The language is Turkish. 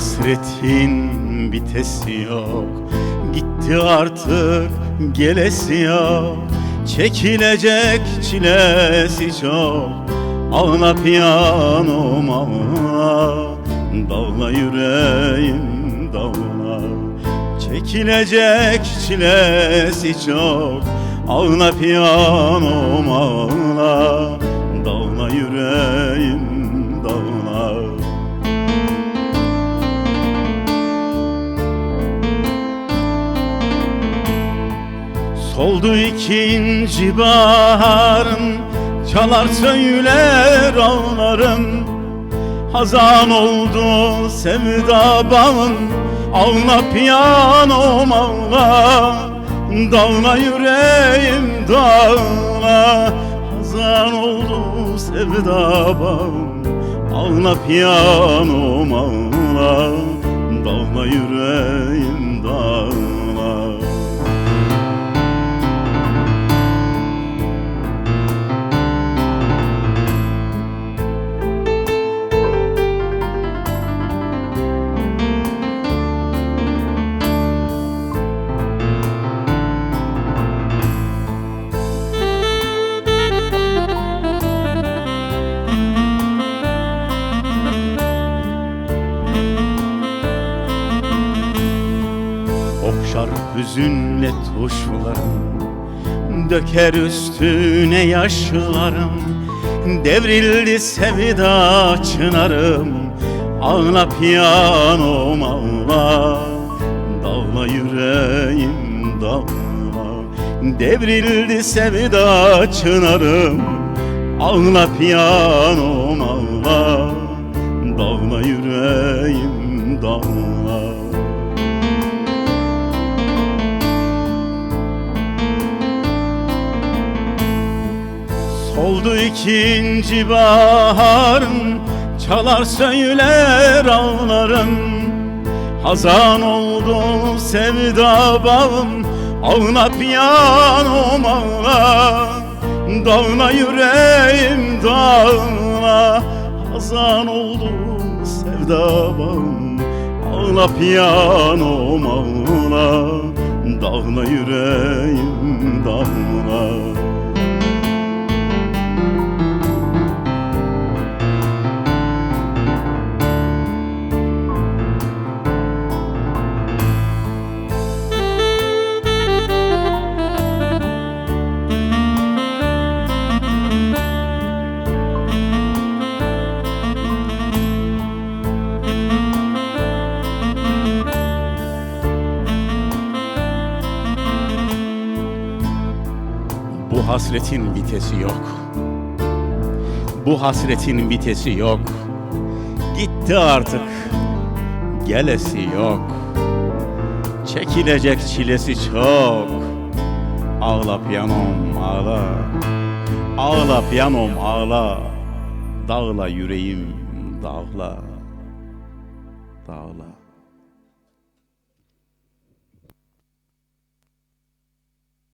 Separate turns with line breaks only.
hasretin bitesi yok. Gitti artık gelesi yok. Çekilecek çilesi çok. Ağla piyanom ağla Dağla yüreğim dağla Çekilecek çilesi çok. Ağla piyanom ağla Soldu ikinci baharım Çalar söyler ağlarım Hazan oldu sevda bağım Ağla piyanom ağla Dağla yüreğim dağla Hazan oldu sevda bağım Ağla piyanom ağla Dağla yüreğim dağla hüzünle tuşlarım Döker üstüne yaşlarım. Devrildi sevda çınarım Ağla piyanom ağla. Dağla yüreğim dağla. Devrildi sevda çınarım Ağla piyanom ağla. Dağla yüreğim dağla Soldu ikinci baharım Çalar söyler ağlarım. Hazan oldu sevda bağım Ağla piyanom ağla Dağla yüreğim dağla Hazan oldu sevda bağım Ağla piyanom ağla Dağla yüreğim dağla hasretin vitesi yok. Bu hasretin vitesi yok. Gitti artık. Gelesi yok. Çekilecek çilesi çok. Ağla piyanom ağla. Ağla piyanom ağla. Dağla yüreğim dağla. Dağla.